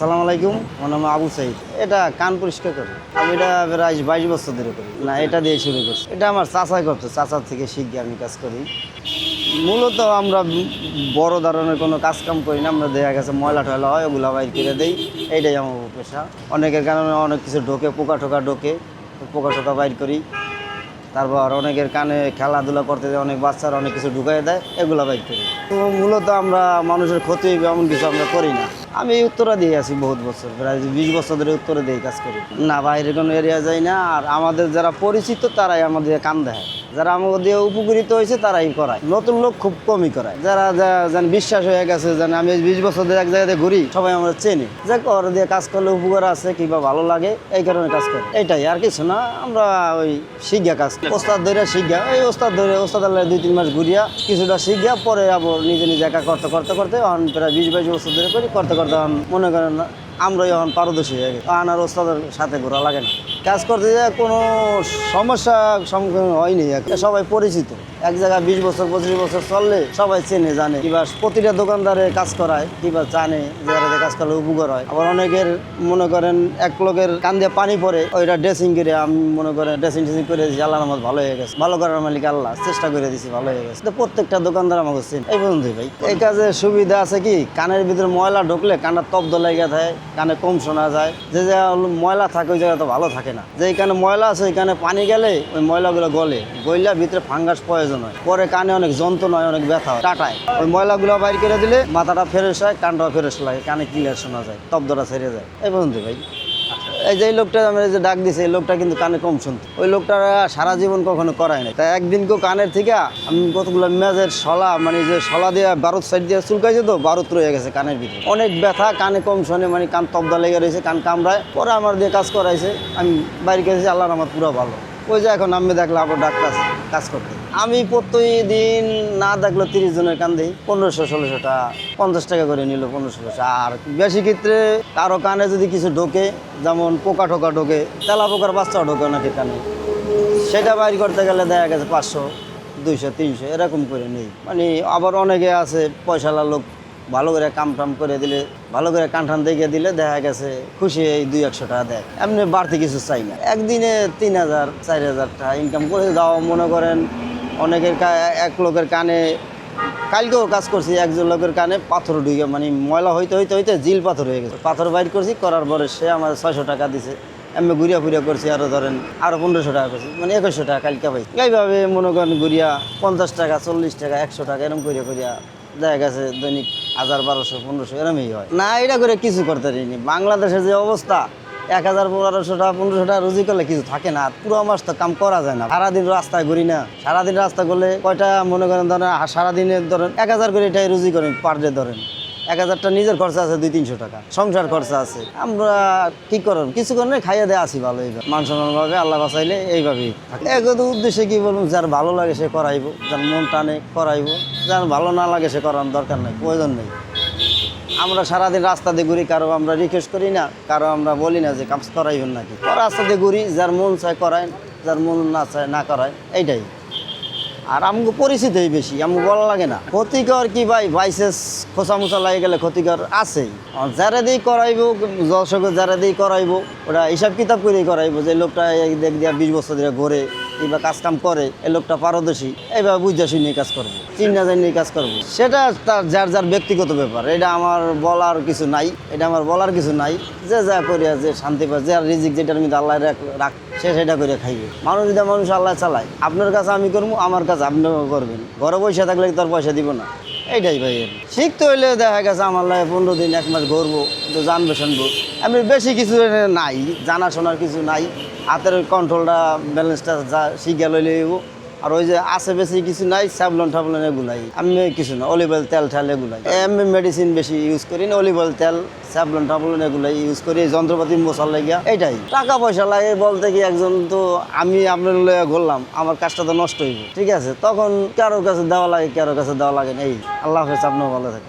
আসসালামু আলাইকুম, আমার নাম আবু সাইদ। এটা কান পরিষ্কার করি আমি এটা প্রায় বাইশ বছর ধরে করি। না, এটা দিয়ে শুরু করছি। এটা আমার চাচাই করতো চাচার থেকে শিখে আমি কাজ করি। মূলত আমরা বড় ধরনের কোনো কাজ কাম করি না, আমরা দেখা গেছে ময়লা টয়লা হয়, ওগুলা বাইর করে দিই। এইটাই আমার পেশা অনেকের কারণে অনেক কিছু ঢোকে, পোকা টোকা ঢোকে, পোকা টোকা বাইর করি। তারপর অনেকের কানে খেলাধুলা করতে দেয় অনেক বাচ্চারা অনেক কিছু ঢুকাই দেয়, এগুলো বাইর করি। তো মূলত আমরা মানুষের ক্ষতি এমন কিছু আমরা করি না। আমি উত্তরা দিয়ে আছি বহুত বছর, প্রায় বিশ বছর ধরে উত্তরে দিয়ে কাজ করি। না, বাইরে কোনো এরিয়া যাই না, আর আমাদের যারা পরিচিত তারাই আমাদের কান দেয় যারা আমাদের দিয়ে উপকৃত হয়েছে, তারাই করায়। নতুন লোক খুব কমই করায়। যারা যেন বিশ্বাস হয়ে গেছে, যেন আমি বিশ বছর ধরে এক জায়গাতে ঘুরি, সবাই আমরা চিনি। যে ওর দিয়ে কাজ করলে উপকার আছে, কিংবা ভালো লাগে, এই কারণে কাজ করি। এটাই, আর কিছু না, আমরা ওই শিক্ষা কাজ করি। ওস্তাদ ধরে শিখা, এই ওস্তাদ ধরে ওস্তাদ আল্লাহ দুই তিন মাস ঘুরিয়া কিছুটা শিখা, পরে আবার নিজে নিজে একা করতে করতে করতে এখন প্রায় বিশ বাইশ বছর ধরে করি, করতে করতে মনে করেন না আমরা এখন পারদর্শী হয়ে গেছি। আনার ওস্তাদের সাথে ঘোরা লাগে না। কাজ করতে যে কোনো সমস্যা সম্মুখীন হয়নি। সবাই পরিচিত। এক জায়গায় বিশ বছর, পঁচিশ বছর চললে সবাই চেনে, জানে। কিবা প্রতিটা দোকানদারে কাজ করায় কিবা জানে যে কাজ করলে উপকার হয়। আবার অনেকের মনে করেন এক লোকের কান দিয়ে পানি পরে ওইটা ড্রেসিং করে আমি মনে করেন ড্রেসিং টেসিং করে দিয়েছি আল্লাহ আমার ভালো হয়ে গেছে। ভালো করার মালিক আল্লাহ, চেষ্টা করে দিয়েছি, ভালো হয়ে গেছে। তো প্রত্যেকটা দোকানদার আমাকে চেনে। এই পর্যন্তই ভাই। এই কাজে সুবিধা আছে কি? কানের ভিতরে ময়লা ঢুকলে কানটা তব্দ লেগে থাকে কানে কম শোনা যায়। যে যে ময়লা থাকে, ওই জায়গা তো ভালো থাকে না। যে এখানে ময়লা আছে ওইখানে পানি গেলে ওই ময়লাগুলো গলে। গইলা ভিতরে ফাঙ্গাস প্রয়োজন হয়। পরে কানে অনেক যন্ত্রণা হয়, অনেক ব্যথা হয় টাটায় ওই ময়লাগুলো বাইর করে দিলে মাথাটা ফ্রেশ হয়, কানটাও ফ্রেশ লাগে, কানে ক্লিয়ার শোনা যায় তব্দটা ছেড়ে যায়। এই পর্যন্ত ভাই। এই যে লোকটা আমি যে ডাক দিছে, এই লোকটা কিন্তু কানে কম শুনতো। ওই লোকটা সারা জীবন কখনো করায় নাই। তাই একদিন কেউ কানের থেকে আমি কতগুলো মেজের শলা মানে যে শলা দিয়ে বারুদ সাইড দিয়ে চুলকাইছে তো, বারুদ রয়ে গেছে কানের ভিতরে। অনেক ব্যথা, কানে কম শোনে মানে কান তবদা লেগে রয়েছে, কান কামড়ায়। পরে আমার দিয়ে কাজ করাইছে, আমি বাইরে গেছি, আল্লাহর আমার পুরো ভালো। ওই যে এখন আমি দেখলাম, আবার ডাক্তার কাজ করতে। আমি প্রতিদিন না দেখল তিরিশ জনের কান দিই পনেরোশো ষোলোশো টাকা পঞ্চাশ টাকা করে নিল পনেরো ষোলোশো। আর বেশি ক্ষেত্রে কারও কানে যদি কিছু ঢোকে, যেমন পোকা টোকা ঢোকে, তেলা পোকার বাচ্চাও ঢোকে নাকি কানে। সেটা বাইর করতে গেলে দেখা গেছে পাঁচশো, দুইশো, তিনশো, এরকম করে নেই। মানে আবার অনেকে আছে পয়সালা লোক ভালো করে কাম টাম করে দিলে, ভালো করে কান টান দেখে দিলে দেখা গেছে খুশি এই দুই, একশো টাকা দেয়। এমনি বাড়তি কিছু চাই না। একদিনে তিন হাজার, চার হাজার টাকা ইনকাম করে যাওয়া মনে করেন অনেকের এক লোকের কানে, কালকেও কাজ করছি, একজন লোকের কানে পাথর ঢুকে মানে ময়লা হইতে হইতে হইতে জিল পাথর হয়ে গেছে। পাথর বাইর করছি, করার পরে সে আমার ছয়শো টাকা দিছে। আমি ঘুরিয়া ফুরিয়া করছি আরও ধরেন আরও পনেরোশো টাকা করছি মানে একুশশো টাকা কালকে পাই। এইভাবে মনে করেন ঘুরিয়া পঞ্চাশ টাকা, চল্লিশ টাকা, একশো টাকা এরকম করিয়া করিয়া দেখা গেছে দৈনিক হাজার বারোশো, পনেরোশো, এরমই হয়। না, এটা করে কিছু করতে পারিনি। বাংলাদেশের যে অবস্থা এক হাজার পনেরোশো টাকা পনেরোশো টাকা রুজি করলে কিছু থাকে না। পুরো মাস তো কাম করা যায় না। সারাদিন রাস্তায় ঘুরি না। সারাদিন রাস্তা করলে কয়টা মনে করেন ধরেন সারাদিনের ধরেন এক হাজার করে এটাই রুজি করেন পার ডে ধরেন। এক হাজারটা নিজের খরচা আছে দুই, তিনশো টাকা। সংসার খরচা আছে। আমরা কি করেন কিছু করেন, খাইয়ে দেয় আসি ভালো এইভাবে। মান সম্মানভাবে আল্লাহ বাঁচাইলে এইভাবেই একদম উদ্দেশ্যে কি বলুন যার ভালো লাগে সে করাইবো। যার মন টানে, করাইবো। যার ভালো না লাগে সে করানোর দরকার নেই, প্রয়োজন নেই। আমরা সারাদিন রাস্তা দিয়ে ঘুরি, কারও আমরা রিকোয়েস্ট করি না, কারও আমরা বলি না যে কাজ করাইবেন নাকি? রাস্তা দিয়ে ঘুরি, যার মন চায় করায় যার মন না চায় না করায়, এইটাই। আর আমাকে পরিচিতই বেশি আমাকে বলা লাগে না। ক্ষতিকর কি ভাই? ভাইসেস খোসা মোসা লাগে গেলে ক্ষতিকর আছেই। যারা দিয়ে করাইবো দর্শক যারা দিয়ে করাইবো ওটা হিসাব কিতাব করেই করাইবো যে লোকটা দেখ দিয়া বিশ বছর ধরে ঘোরে, কিংবা কাজ কাম করে এই লোকটা পারদর্শী, এইভাবে বুঝা শুনে কাজ করব চিন্তা জানিয়ে কাজ করব। সেটা তার, যার যার ব্যক্তিগত ব্যাপার, এটা আমার বলার কিছু নাই, এটা আমার বলার কিছু নাই, যে যা করিয়া যে শান্তি পায়, যে রিজিক যেটার মধ্যে আল্লাহ রাখ সে সেটা করে খাইবে। মানুষ যদি মানুষ আল্লাহ চালায়, আপনার কাছে আমি করব, আমার কাছে আপনিও করবেন। ঘরে পয়সা থাকলে তার পয়সা দিব না। এইটাই ভাই। শিখতে হইলে দেখা গেছে আমার লাগে পনেরো দিন, এক মাস ঘুরবো তো জানবে শুনব আমি বেশি কিছু নাই, জানাশোনার কিছু নাই। হাতের কন্ট্রোলটা ব্যালেন্সটা যা শিখে লইলে। আর ওই যে আছে বেশি কিছু নাই, স্যাবলন টাবলন এগুলাই আমি কিছু না অলিভ অয়েল তেল ঠাল এগুলাই আমি মেডিসিন বেশি ইউজ করি না অলিভ অয়েল তেল, স্যাবলন টাবলন এগুলাই ইউজ করি, যন্ত্রপাতি মশাল লাগিয়া। এটাই। টাকা পয়সা লাগে বলতে কি একজন তো আমি আপনার লয়ে ঘুরলাম, আমার কাজটা তো নষ্ট হইব। ঠিক আছে, তখন কারোর কাছে দেওয়া লাগে কারোর কাছে দেওয়া লাগে না, এই। আল্লাহ হাফেজ, আপনিও ভালো থাকেন।